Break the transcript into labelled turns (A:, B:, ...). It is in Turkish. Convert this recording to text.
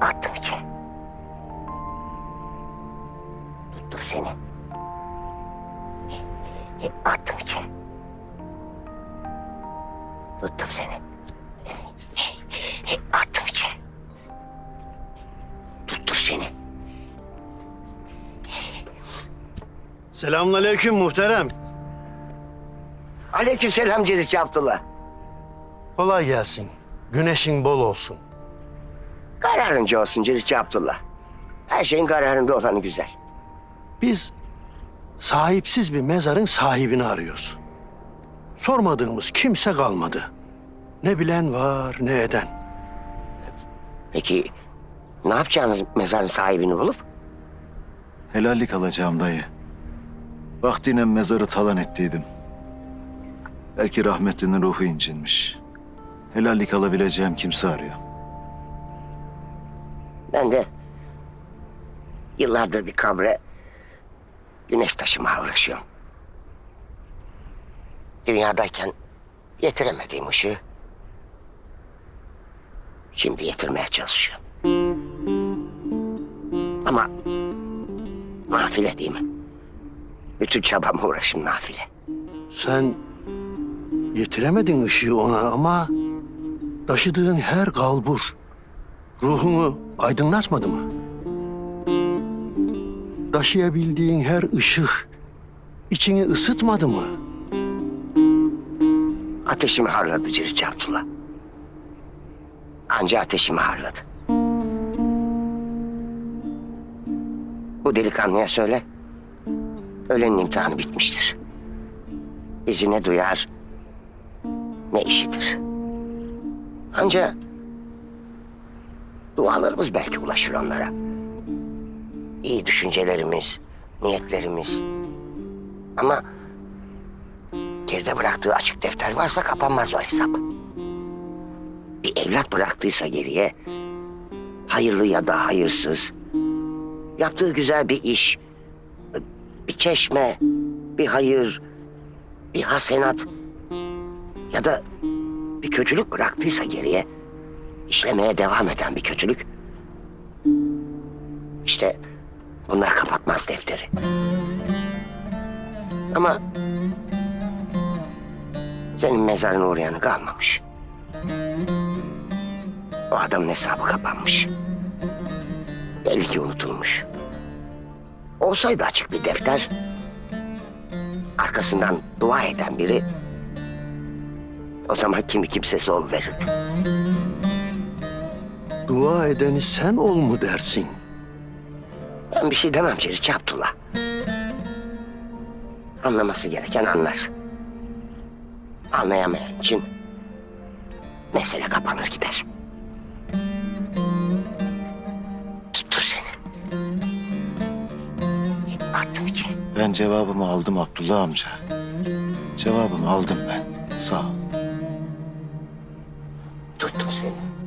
A: Attım içeri. Tuttum seni. Attım içeri. Tuttum seni. Attım içeri. Tuttum seni.
B: Selamünaleyküm muhterem.
A: Aleykümselam Ciritçi Abdullah.
B: Kolay gelsin. Güneşin bol olsun.
A: Kararınca olsun Ciritçi Abdullah. Her şeyin kararında olanı güzel.
B: Biz sahipsiz bir mezarın sahibini arıyoruz. Sormadığımız kimse kalmadı. Ne bilen var ne eden.
A: Peki ne yapacağınız mezarın sahibini bulup?
C: Helallik alacağım dayı. Vaktiyle mezarı talan ettiydim. Belki rahmetlinin ruhu incinmiş. Helallik alabileceğim kimse arıyor.
A: Ben de yıllardır bir kabre güneş taşımaya uğraşıyorum. Dünyadayken yetiremediğim ışığı şimdi yetirmeye çalışıyorum. Ama nafile değil mi? Bütün çabam uğraşım nafile.
B: Sen getiremedin ışığı ona ama taşıdığın her kalbur ruhunu aydınlatmadı mı? Taşıyabildiğin her ışık içini ısıtmadı mı?
A: Ateşimi harladı Ciritçi Abdullah. Anca ateşimi harladı. Bu delikanlıya söyle. Ölenin imtihanı bitmiştir. Bizi ne duyar ne işitir. Anca dualarımız belki ulaşır onlara. İyi düşüncelerimiz, niyetlerimiz. Ama Geride bıraktığı açık defter varsa kapanmaz o hesap. Bir evlat bıraktıysa geriye, hayırlı ya da hayırsız, yaptığı güzel bir iş, bir çeşme, bir hayır, bir hasenat ya da bir kötülük bıraktıysa geriye, işlemeye devam eden bir kötülük, işte bunlar kapatmaz defteri. Ama senin mezarına uğrayanı kalmamış. O adamın hesabı kapanmış. Belli ki unutulmuş. Olsaydı açık bir defter... ...arkasından dua eden biri... ...o zaman kimi kimsesi ol verirdi.
B: Dua edeni sen ol mu dersin?
A: Ben bir şey demem Ciritçi Abdullah. Anlaması gereken anlar. Anlayamayan için mesele kapanır gider. Tuttur seni. Attım içeri.
C: Ben cevabımı aldım Abdullah amca. Cevabımı aldım ben. Sağ ol. seni.